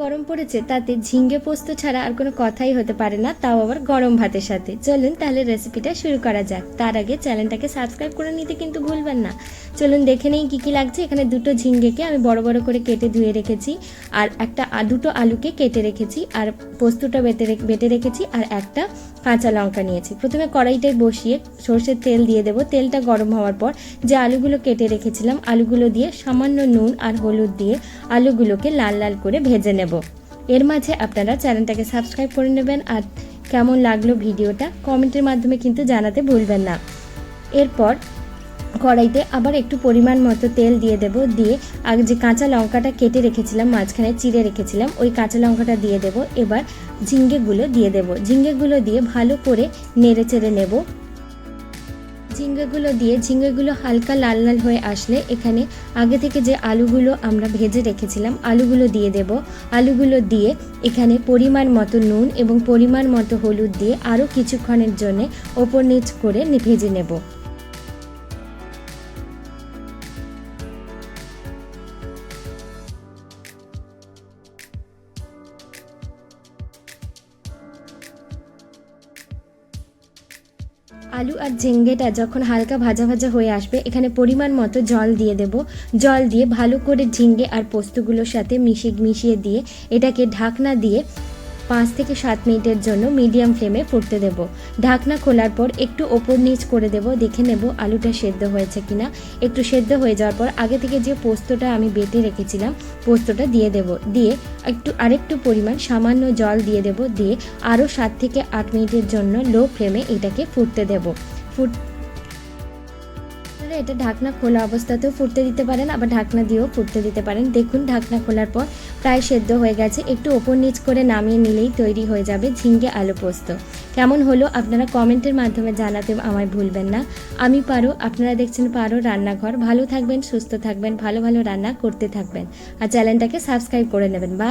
গরম পড়েছে, তাতে ঝিঙ্গে পোস্ত ছাড়া আর কোনো কথাই হতে পারে না, তাও আবার গরম ভাতের সাথে। চলুন তাহলে রেসিপিটা শুরু করা যাক। তার আগে চ্যানেলটাকে সাবস্ক্রাইব করে নিতে কিন্তু ভুলবেন না। চলুন দেখে নেই কী কী লাগছে। এখানে দুটো ঝিঙ্গেকে আমি বড় বড় করে কেটে ধুয়ে রেখেছি, আর একটা দুটো আলুকে কেটে রেখেছি, আর পোস্তটা বেটে বেটে রেখেছি, আর একটা কাঁচা লঙ্কা নিয়েছি। প্রথমে কড়াইটায় বসিয়ে সর্ষের তেল দিয়ে দেবো। তেলটা গরম হওয়ার পর যে আলুগুলো কেটে রেখেছিলাম, আলুগুলো দিয়ে সামান্য নুন আর হলুদ দিয়ে আলুগুলোকে লাল লাল করে ভেজে নেব। এর মাঝে আপনারা চ্যানেলটাকে সাবস্ক্রাইব করে নেবেন আর কেমন লাগল ভিডিওটা কমেন্টের মাধ্যমে কিন্তু জানাতে ভুলবেন না। এরপর কড়াইতে আবার একটু পরিমাণ মতো তেল দিয়ে দেব, দিয়ে আগে যে কাঁচা লঙ্কাটা কেটে রেখেছিলাম, মাঝখানে চিড়ে রেখেছিলাম, ওই কাঁচা লঙ্কাটা দিয়ে দেব। এবার ঝিঙ্গেগুলো দিয়ে দেব। ঝিঙ্গেগুলো দিয়ে ভালো করে নেড়ে চেড়ে নেব। ঝিঙ্গেগুলো দিয়ে ঝিঙ্গাগুলো হালকা লাল লাল হয়ে আসলে এখানে আগে থেকে যে আলুগুলো আমরা ভেজে রেখেছিলাম, আলুগুলো দিয়ে দেব। আলুগুলো দিয়ে এখানে পরিমাণ মতো নুন এবং পরিমাণ মতো হলুদ দিয়ে আরও কিছুক্ষণের জন্যে ওপর নিচ করে ভেজে নেব। আলু আর ঝিঙ্গেটা যখন হালকা ভাজা ভাজা হয়ে আসবে, এখানে পরিমাণ মতো জল দিয়ে দেব। জল দিয়ে ভালো করে ঝিঙ্গে আর পোস্তগুলোর সাথে মিশিয়ে মিশিয়ে দিয়ে এটাকে ঢাকনা দিয়ে পাঁচ থেকে সাত মিনিটের জন্য মিডিয়াম ফ্লেমে ফুটতে দেব। ঢাকনা খোলার পর একটু ওপর নিচ করে দেব, দেখে নেব আলুটা সেদ্ধ হয়েছে কিনা। একটু সেদ্ধ হয়ে যাওয়ার পর আগে থেকে যে পোস্তটা আমি বেটে রেখেছিলাম, পোস্তটা দিয়ে দেব। দিয়ে একটু আরেকটু পরিমাণ সামান্য জল দিয়ে দেব। দিয়ে আরও সাত থেকে আট মিনিটের জন্য লো ফ্লেমে এটাকে ফুটতে দেব। ফুট আপনারা এটা ঢাকনা খোলা অবস্থাতেও ফুটতে দিতে পারেন, আবার ঢাকনা দিয়েও ফুটতে দিতে পারেন। দেখুন, ঢাকনা খোলার পর প্রায় সেদ্ধ হয়ে গেছে। একটু ওপর নিচ করে নামিয়ে নিলেই তৈরি হয়ে যাবে ঝিঙ্গে আলু পোস্ত। কেমন হলো আপনারা কমেন্টের মাধ্যমে জানাতে আমায় ভুলবেন না। আমি পারো, আপনারা দেখছেন পারো রান্নাঘর। ভালো থাকবেন, সুস্থ থাকবেন, ভালো ভালো রান্না করতে থাকবেন। আর চ্যানেলটাকে সাবস্ক্রাইব করে নেবেন। বা